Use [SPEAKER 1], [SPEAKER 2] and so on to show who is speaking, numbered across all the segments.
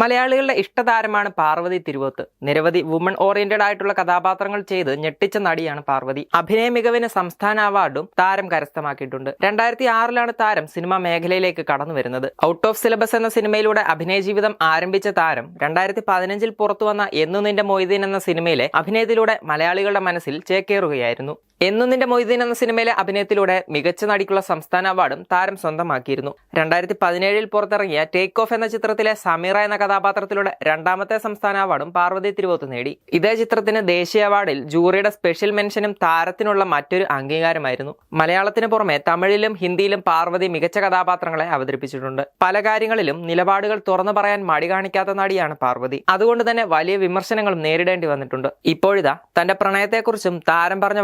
[SPEAKER 1] മലയാളികളുടെ ഇഷ്ടതാരമാണ് പാർവതി തിരുവോത്ത്. നിരവധി woman oriented ആയിട്ടുള്ള കഥാപാത്രങ്ങൾ ചെയ്ത് ഞെട്ടിച്ച നടിയാണ് പാർവതി. അഭിനയ മികവിന് സംസ്ഥാന അവാർഡും താരം കരസ്ഥമാക്കിയിട്ടുണ്ട്. രണ്ടായിരത്തി ആറിലാണ് താരം സിനിമാ മേഖലയിലേക്ക് കടന്നു വരുന്നത്. ഔട്ട് ഓഫ് സിലബസ് എന്ന സിനിമയിലൂടെ അഭിനയ ജീവിതം ആരംഭിച്ച താരം രണ്ടായിരത്തി പതിനഞ്ചിൽ പുറത്തു വന്ന എന്നു നിന്റെ മൊയ്തീൻ എന്ന സിനിമയിലെ അഭിനയത്തിലൂടെ മലയാളികളുടെ മനസ്സിൽ ചേക്കേറുകയായിരുന്നു. എന്നു നിന്റെ മൊയ്തീൻ എന്ന സിനിമയിലെ അഭിനയത്തിലൂടെ മികച്ച നടിക്കുള്ള സംസ്ഥാന അവാർഡും താരം സ്വന്തമാക്കിയിരുന്നു. രണ്ടായിരത്തി പതിനേഴിൽ പുറത്തിറങ്ങിയ ടേക്ക് ഓഫ് എന്ന ചിത്രത്തിലെ സമീറ എന്ന കഥാപാത്രത്തിലൂടെ രണ്ടാമത്തെ സംസ്ഥാന അവാർഡും പാർവതി തിരുവോത്ത് നേടി. ഇതേ ചിത്രത്തിന് ദേശീയ അവാർഡിൽ ജൂറിയുടെ സ്പെഷ്യൽ മെൻഷനും താരത്തിനുള്ള മറ്റൊരു അംഗീകാരമായിരുന്നു. മലയാളത്തിന് പുറമെ തമിഴിലും ഹിന്ദിയിലും പാർവതി മികച്ച കഥാപാത്രങ്ങളെ അവതരിപ്പിച്ചിട്ടുണ്ട്. പല കാര്യങ്ങളിലും നിലപാടുകൾ തുറന്നു പറയാൻ മടി കാണിക്കാത്ത നടിയാണ് പാർവതി. അതുകൊണ്ട് തന്നെ വലിയ വിമർശനങ്ങളും നേരിടേണ്ടി വന്നിട്ടുണ്ട്. ഇപ്പോഴിതാ തന്റെ പ്രണയത്തെക്കുറിച്ചും താരം പറഞ്ഞ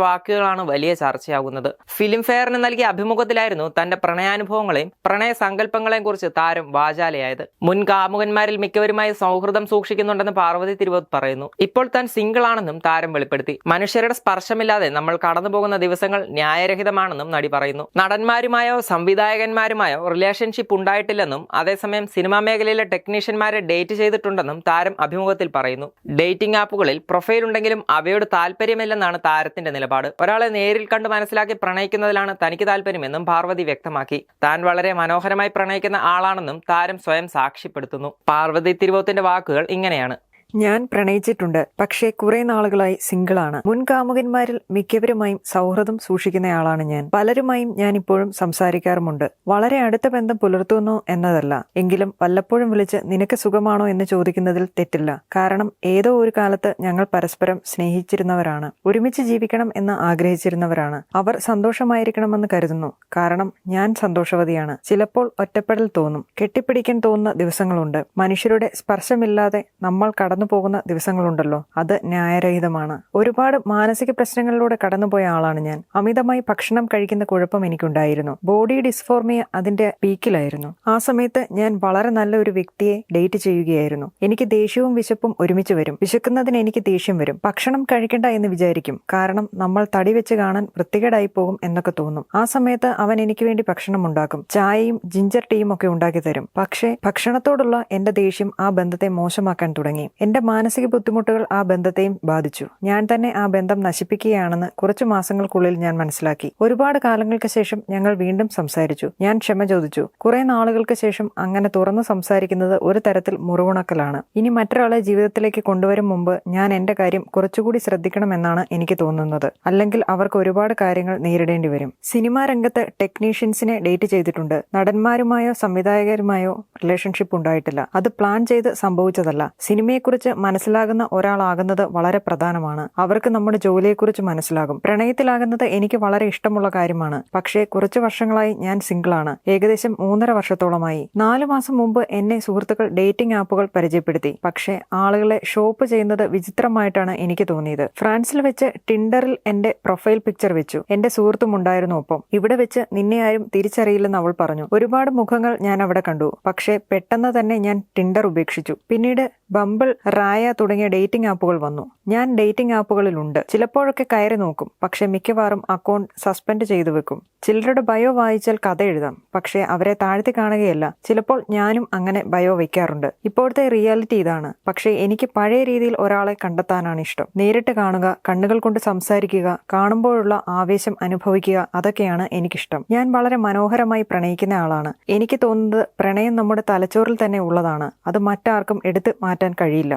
[SPEAKER 1] വാക്കുകളാണ് വലിയ ചർച്ചയാകുന്നത്. ഫിലിം ഫെയറിന് നൽകിയ അഭിമുഖത്തിലായിരുന്നു തന്റെ പ്രണയാനുഭവങ്ങളെയും പ്രണയ സങ്കല്പങ്ങളെയും കുറിച്ച് താരം വാചാലയായത്. മുൻ കാമുകന്മാരിൽ മിക്കവരുമായി സൗഹൃദം സൂക്ഷിക്കുന്നുണ്ടെന്ന് പാർവതി തിരുവത് പറയുന്നു. ഇപ്പോൾ താൻ സിംഗിൾ ആണെന്നും താരം വെളിപ്പെടുത്തി. മനുഷ്യരുടെ സ്പർശമില്ലാതെ നമ്മൾ കടന്നുപോകുന്ന ദിവസങ്ങൾ ന്യായരഹിതമാണെന്നും നടി പറയുന്നു. നടന്മാരുമായോ സംവിധായകന്മാരുമായോ റിലേഷൻഷിപ്പ് ഉണ്ടായിട്ടില്ലെന്നും അതേസമയം സിനിമാ മേഖലയിലെ ടെക്നീഷ്യന്മാരെ ഡേറ്റ് ചെയ്തിട്ടുണ്ടെന്നും താരം അഭിമുഖത്തിൽ പറയുന്നു. ഡേറ്റിംഗ് ആപ്പുകളിൽ പ്രൊഫൈൽ ഉണ്ടെങ്കിലും അവയോട് താല്പര്യമില്ലെന്നാണ് താരത്തിന്റെ നിലപാട്. ഒരാളെ നേരിൽ കണ്ട് മനസ്സിലാക്കി പ്രണയിക്കുന്നതിലാണ് തനിക്ക് താല്പര്യമെന്നും പാർവതി വ്യക്തമാക്കി. താൻ വളരെ മനോഹരമായി പ്രണയിക്കുന്ന ആളാണെന്നും താരം സ്വയം സാക്ഷ്യപ്പെടുത്തുന്നു. പാർവതി തിരുവോത്തിന്റെ വാക്കുകൾ ഇങ്ങനെയാണ്.
[SPEAKER 2] ഞാൻ പ്രണയിച്ചിട്ടുണ്ട്. പക്ഷേ കുറെ നാളുകളായി സിംഗിളാണ്. മുൻ കാമുകന്മാരിൽ മിക്കവരുമായും സൗഹൃദം സൂക്ഷിക്കുന്നയാളാണ് ഞാൻ. പലരുമായും ഞാൻ ഇപ്പോഴും സംസാരിക്കാറുമുണ്ട്. വളരെ അടുത്ത ബന്ധം പുലർത്തുന്നു എന്നതല്ല. എങ്കിലും വല്ലപ്പോഴും വിളിച്ച് നിനക്ക് സുഖമാണോ എന്ന് ചോദിക്കുന്നതിൽ തെറ്റില്ല. കാരണം ഏതോ ഒരു കാലത്ത് ഞങ്ങൾ പരസ്പരം സ്നേഹിച്ചിരുന്നവരാണ്. ഒരുമിച്ച് ജീവിക്കണം എന്ന് ആഗ്രഹിച്ചിരുന്നവരാണ്. അവർ സന്തോഷമായിരിക്കണമെന്ന് കരുതുന്നു. കാരണം ഞാൻ സന്തോഷവതിയാണ്. ചിലപ്പോൾ ഒറ്റപ്പെടൽ തോന്നും. കെട്ടിപ്പിടിക്കാൻ തോന്നുന്ന ദിവസങ്ങളുണ്ട്. മനുഷ്യരുടെ സ്പർശമില്ലാതെ നമ്മൾ കടന്നു പോകുന്ന ദിവസങ്ങളുണ്ടല്ലോ. അത് ന്യായരഹിതമാണ്. ഒരുപാട് മാനസിക പ്രശ്നങ്ങളിലൂടെ കടന്നുപോയ ആളാണ് ഞാൻ. അമിതമായി ഭക്ഷണം കഴിക്കുന്ന കുഴപ്പം എനിക്കുണ്ടായിരുന്നു. ബോഡി ഡിസ്ഫോർമിയ അതിന്റെ പീക്കിലായിരുന്നു. ആ സമയത്ത് ഞാൻ വളരെ നല്ല ഒരു വ്യക്തിയെ ഡേറ്റ് ചെയ്യുകയായിരുന്നു. എനിക്ക് ദേഷ്യവും വിശപ്പും ഒരുമിച്ച് വരും. വിശക്കുന്നതിന് എനിക്ക് ദേഷ്യം വരും. ഭക്ഷണം കഴിക്കണ്ട എന്ന് വിചാരിക്കും. കാരണം നമ്മൾ തടി വെച്ച് കാണാൻ വൃത്തികേടായി പോകും എന്നൊക്കെ തോന്നും. ആ സമയത്ത് അവൻ എനിക്ക് വേണ്ടി ഭക്ഷണം ഉണ്ടാക്കും. ചായയും ജിഞ്ചർ ടീയും ഒക്കെ ഉണ്ടാക്കി തരും. പക്ഷേ ഭക്ഷണത്തോടുള്ള എന്റെ ദേഷ്യം ആ ബന്ധത്തെ മോശമാക്കാൻ തുടങ്ങി. എന്റെ മാനസിക ബുദ്ധിമുട്ടുകൾ ആ ബന്ധത്തെയും ബാധിച്ചു. ഞാൻ തന്നെ ആ ബന്ധം നശിപ്പിക്കുകയാണെന്ന് കുറച്ചു മാസങ്ങൾക്കുള്ളിൽ ഞാൻ മനസ്സിലാക്കി. ഒരുപാട് കാലങ്ങൾക്ക് ശേഷം ഞങ്ങൾ വീണ്ടും സംസാരിച്ചു. ഞാൻ ക്ഷമ ചോദിച്ചു. കുറെ നാളുകൾക്ക് ശേഷം അങ്ങനെ തുറന്നു സംസാരിക്കുന്നത് ഒരു തരത്തിൽ മുറിവുണക്കലാണ്. ഇനി മറ്റൊരാളെ ജീവിതത്തിലേക്ക് കൊണ്ടുവരും മുമ്പ് ഞാൻ എന്റെ കാര്യം കുറച്ചുകൂടി ശ്രദ്ധിക്കണമെന്നാണ് എനിക്ക് തോന്നുന്നത്. അല്ലെങ്കിൽ അവർക്ക് ഒരുപാട് കാര്യങ്ങൾ നേരിടേണ്ടി വരും. സിനിമാ രംഗത്ത് ടെക്നീഷ്യൻസിനെ ഡേറ്റ് ചെയ്തിട്ടുണ്ട്. നടന്മാരുമായോ സംവിധായകരുമായോ റിലേഷൻഷിപ്പ് ഉണ്ടായിട്ടില്ല. അത് പ്ലാൻ ചെയ്ത് സംഭവിച്ചതല്ല. സിനിമയെക്കുറിച്ച് മനസ്സിലാകുന്ന ഒരാളാകുന്നത് വളരെ പ്രധാനമാണ്. അവർക്ക് നമ്മുടെ ജോലിയെക്കുറിച്ച് മനസ്സിലാകും. പ്രണയത്തിലാകുന്നത് എനിക്ക് വളരെ ഇഷ്ടമുള്ള കാര്യമാണ്. പക്ഷേ കുറച്ച് വർഷങ്ങളായി ഞാൻ സിംഗിളാണ്. ഏകദേശം മൂന്നര വർഷത്തോളമായി. നാലു മാസം മുമ്പ് എന്നെ സുഹൃത്തുക്കൾ ഡേറ്റിംഗ് ആപ്പുകൾ പരിചയപ്പെടുത്തി. പക്ഷേ ആളുകളെ ഷോപ്പ് ചെയ്യുന്നത് വിചിത്രമായിട്ടാണ് എനിക്ക് തോന്നിയത്. ഫ്രാൻസിൽ വെച്ച് ടിൻഡറിൽ എന്റെ പ്രൊഫൈൽ പിക്ചർ വെച്ചു. എന്റെ സുഹൃത്തും ഉണ്ടായിരുന്നു ഒപ്പം. ഇവിടെ വെച്ച് നിന്നെ ആരും തിരിച്ചറിയില്ലെന്ന് അവൾ പറഞ്ഞു. ഒരുപാട് മുഖങ്ങൾ ഞാൻ അവിടെ കണ്ടു. പക്ഷേ പെട്ടെന്ന് തന്നെ ഞാൻ ടിൻഡർ ഉപേക്ഷിച്ചു. പിന്നീട് ബമ്പിൾ റായ തുടങ്ങിയ ഡേറ്റിംഗ് ആപ്പുകൾ വന്നു. ഞാൻ ഡേറ്റിംഗ് ആപ്പുകളിലുണ്ട്. ചിലപ്പോഴൊക്കെ കയറി നോക്കും. പക്ഷെ മിക്കവാറും അക്കൗണ്ട് സസ്പെൻഡ് ചെയ്തു വെക്കും. ചിലരുടെ ബയോ വായിച്ചാൽ കഥ എഴുതാം. പക്ഷേ അവരെ താഴ്ത്തി കാണുകയല്ല. ചിലപ്പോൾ ഞാനും അങ്ങനെ ബയോ വയ്ക്കാറുണ്ട്. ഇപ്പോഴത്തെ റിയാലിറ്റി ഇതാണ്. പക്ഷേ എനിക്ക് പഴയ രീതിയിൽ ഒരാളെ കണ്ടെത്താനാണ് ഇഷ്ടം. നേരിട്ട് കാണുക കണ്ണുകൾ കൊണ്ട് സംസാരിക്കുക കാണുമ്പോഴുള്ള ആവേശം അനുഭവിക്കുക അതൊക്കെയാണ് എനിക്കിഷ്ടം. ഞാൻ വളരെ മനോഹരമായി പ്രണയിക്കുന്ന ആളാണ്. എനിക്ക് തോന്നുന്നത് പ്രണയം നമ്മുടെ തലച്ചോറിൽ തന്നെ ഉള്ളതാണ്. അത് മറ്റാർക്കും എടുത്ത് മാറ്റാൻ കഴിയില്ല.